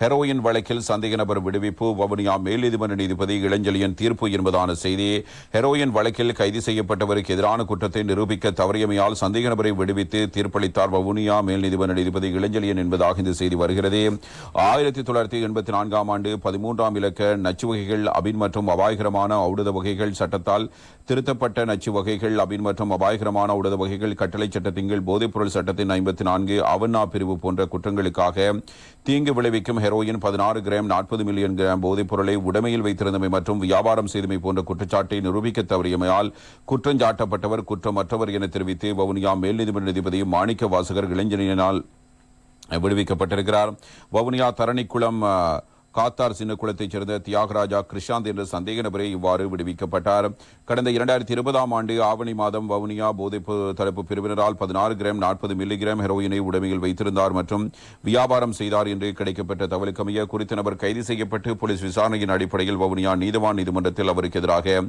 Heroin வழக்கில் சந்தேக நபர் விடுவிப்பு வவுனியா மேல் நீதிமன்ற நீதிபதி இளஞ்செழியன் தீர்ப்பு என்பதான செய்தி. ஹெரோயின் வழக்கில் கைது செய்யப்பட்டவருக்கு எதிரான குற்றத்தை நிரூபிக்க தவறியமையால் சந்தேக நபரை விடுவித்து தீர்ப்பளித்தார் வவுனியா மேல் நீதிமன்ற நீதிபதி இளஞ்செழியன் என்பதாக இந்த செய்தி வருகிறது. ஆயிரத்தி தொள்ளாயிரத்தி எண்பத்தி நான்காம் ஆண்டு பதிமூன்றாம் இலக்க நச்சு வகைகள் அபின் மற்றும் அபாயகரமான ஔடத வகைகள் சட்டத்தால் திருத்தப்பட்ட நச்சு வகைகள் அபின் மற்றும் அபாயகரமான ஔடத வகைகள் கட்டளை சட்டத்தின் கீழ் போதைப்பொருள் சட்டத்தின் ஐம்பத்தி நான்கு அவன்னா பிரிவு போன்ற குற்றங்களுக்காக தீங்கு விளைவிக்கும் ஹெரோயின் பதினாறு கிராம் நாற்பது மில்லியன் கிராம் போதைப் பொருளை உடைமையில் வைத்திருந்தமை மற்றும் வியாபாரம் செய்தமை போன்ற குற்றச்சாட்டை நிரூபிக்க தவறியமையால் குற்றஞ்சாட்டப்பட்டவர் குற்றமற்றவர் என தெரிவித்து வவுனியா மேல் நீதிமன்ற நீதிபதி மாணிக்க வாசகர் இளைஞனினால் விடுவிக்கப்பட்டிருக்கிறார். வவுனியா தரணிக்குளம் காத்தார் சின்னக்குளத்தைச் சேர்ந்த தியாகராஜா கிருஷாந்த் என்ற சந்தேக நபரே இவ்வாறு விடுவிக்கப்பட்டார். கடந்த இரண்டாயிரத்தி இருபதாம் ஆண்டு ஆவணி மாதம் வவுனியா போதைப் தடுப்பு பிரிவினரால் பதினாறு கிராம் நாற்பது மில்லிகிராம் ஹெரோயினை உடைமையில் வைத்திருந்தார் மற்றும் வியாபாரம் செய்தார் என்று கிடைக்கப்பட்ட தகவலுக்கமைய குறித்த நபர் கைது செய்யப்பட்டு போலீஸ் விசாரணையின் அடிப்படையில் வவுனியா நீதவான் நீதிமன்றத்தில் அவருக்கு எதிராக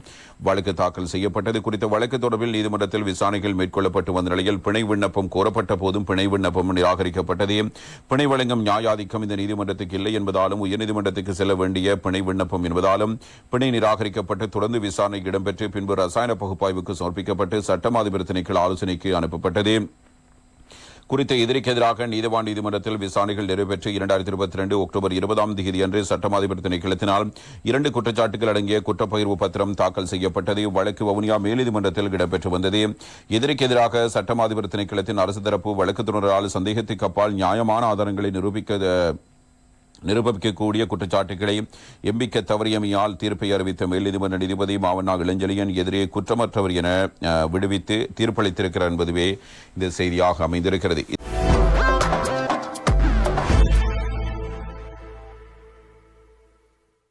வழக்கு தாக்கல் செய்யப்பட்டது. குறித்த வழக்கு தொடர்பில் நீதிமன்றத்தில் விசாரணைகள் மேற்கொள்ளப்பட்டு வந்த நிலையில் பிணை விண்ணப்பம் கோரப்பட்ட போதும் பிணை விண்ணப்பம் நிராகரிக்கப்பட்டது. பிணை வழங்கும் நியாயாதிக்கம் இந்த நீதிமன்றத்துக்கு இல்லை என்பதாலும் நீதிமன்றத்துக்கு செல்ல வேண்டிய பிணை விண்ணப்பம் என்பதாலும் பிணை நிராகரிக்கப்பட்டு தொடர்ந்து விசாரணை இடம்பெற்று பின்பு ரசாயன பகுப்பாய்வுக்கு சமர்ப்பிக்கப்பட்டு சட்டம் அதிபர் திணைக்கள் ஆலோசனைக்கு அனுப்பப்பட்டது. குறித்த எதிரிக்கு எதிராக நீதவான் நீதிமன்றத்தில் விசாரணைகள் நிறைவேற்று இரண்டாயிரத்தி இருபத்தி ரெண்டு அக்டோபர் இருபதாம் தேதி அன்று சட்டமாதிபர் திணைக்களத்தினால் இரண்டு குற்றச்சாட்டுகள் அடங்கிய குற்றப்பகிர்வு பத்திரம் தாக்கல் செய்யப்பட்டது. வழக்கு வவுனியா மேல்நீதிமன்றத்தில் இடம்பெற்று வந்தது. எதிரிக்கு எதிராக சட்டமாதிபர் திணைக்களத்தின் அரசு தரப்பு வழக்கு வழக்குத்துறையால் சந்தேகத்துக்கு அப்பால் நியாயமான ஆதாரங்களை நிரூபிக்க நிரூபிக்கக்கூடிய குற்றச்சாட்டுகளை எம்பிக்க தவறியமையால் தீர்ப்பை அறிவித்த மேல்நீதிமன்ற நீதிபதி மாவண்ணா இளஞ்சலியன் எதிரே குற்றமற்றவர் என விடுவித்து தீர்ப்பளித்திருக்கிறார் என்பதுவே இந்த செய்தியாக அமைந்திருக்கிறது.